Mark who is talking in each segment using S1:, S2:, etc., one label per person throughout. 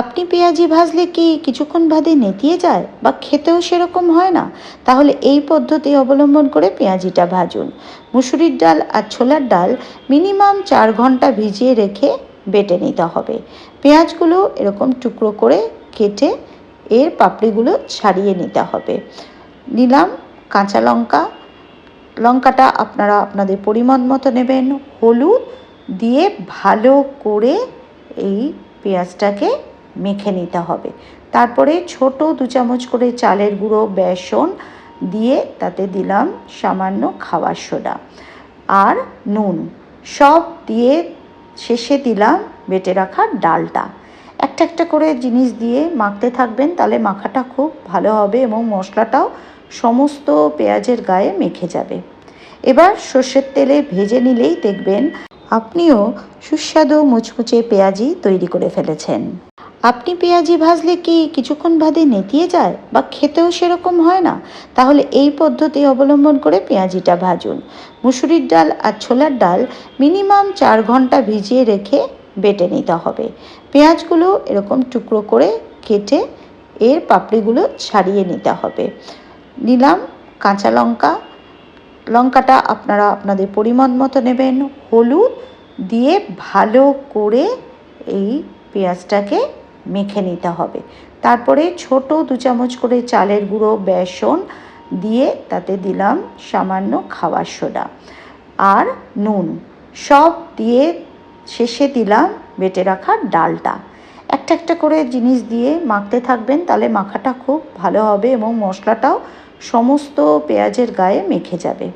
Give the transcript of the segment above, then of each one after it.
S1: আপনি পেঁয়াজি ভাজলে কি কিছুক্ষণ বাদে নেতিয়ে যায় বা খেতেও সেরকম হয় না? তাহলে এই পদ্ধতি অবলম্বন করে পেঁয়াজিটা ভাজুন। মুসুরির ডাল আর ছোলার ডাল মিনিমাম চার ঘণ্টা ভিজিয়ে রেখে বেটে নিতে হবে। পেঁয়াজগুলো এরকম টুকরো করে কেটে এর পাপড়িগুলো ছাড়িয়ে নিতে হবে। নিলাম কাঁচা লঙ্কা। লঙ্কাটা আপনারা আপনাদের পরিমাণ মতো নেবেন। হলুদ দিয়ে ভালো করে এই পেঁয়াজটাকে মেখে নিতে হবে। তারপরে ছোট দু চামচ করে চালের গুঁড়ো, বেসন দিয়ে তাতে দিলাম সামান্য খাবার সোডা আর নুন। সব দিয়ে শেষে দিলাম বেটে রাখা ডালটা। একটা একটা করে জিনিস দিয়ে মাখতে থাকবেন, তাহলে মাখাটা খুব ভালো হবে এবং মশলাটাও সমস্ত পেঁয়াজের গায়ে মেখে যাবে। এবার সর্ষের তেলে ভেজে নিলেই দেখবেন, আপনিও সুস্বাদু মুচমুচে পেঁয়াজি তৈরি করে ফেলেছেন। আপনি পেঁয়াজি ভাজলে কি কিছুক্ষণ বাদে নেতিয়ে যায় বা খেতেও সেরকম হয় না? তাহলে এই পদ্ধতি অবলম্বন করে পেঁয়াজিটা ভাজুন। মুসুরির ডাল আর ছোলার ডাল মিনিমাম চার ঘণ্টা ভিজিয়ে রেখে বেটে নিতে হবে। পেঁয়াজগুলো এরকম টুকরো করে কেটে এর পাপড়িগুলো ছাড়িয়ে নিতে হবে। নিলাম কাঁচা লঙ্কা। লঙ্কাটা আপনারা আপনাদের পরিমাণ মতো নেবেন। হলুদ দিয়ে ভালো করে এই পেঁয়াজটাকে মেখে নিতে হবে। তারপরে ছোট দু চামচ করে চালের গুঁড়ো, বেসন দিয়ে তাতে দিলাম সামান্য খাবার সোডা আর নুন। সব দিয়ে শেষে দিলাম বেটে রাখা ডালটা। একটা একটা করে জিনিস দিয়ে মাখতে থাকবেন, তাহলে মাখাটা খুব ভালো হবে এবং মশলাটাও সমস্ত পেঁয়াজের গায়ে মেখে যাবে।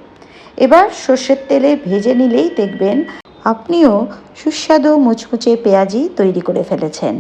S1: এবার সর্ষের তেলে ভেজে নিলেই দেখবেন, আপনিও সুস্বাদু মুচমুচে পেঁয়াজি তৈরি করে ফেলেছেন।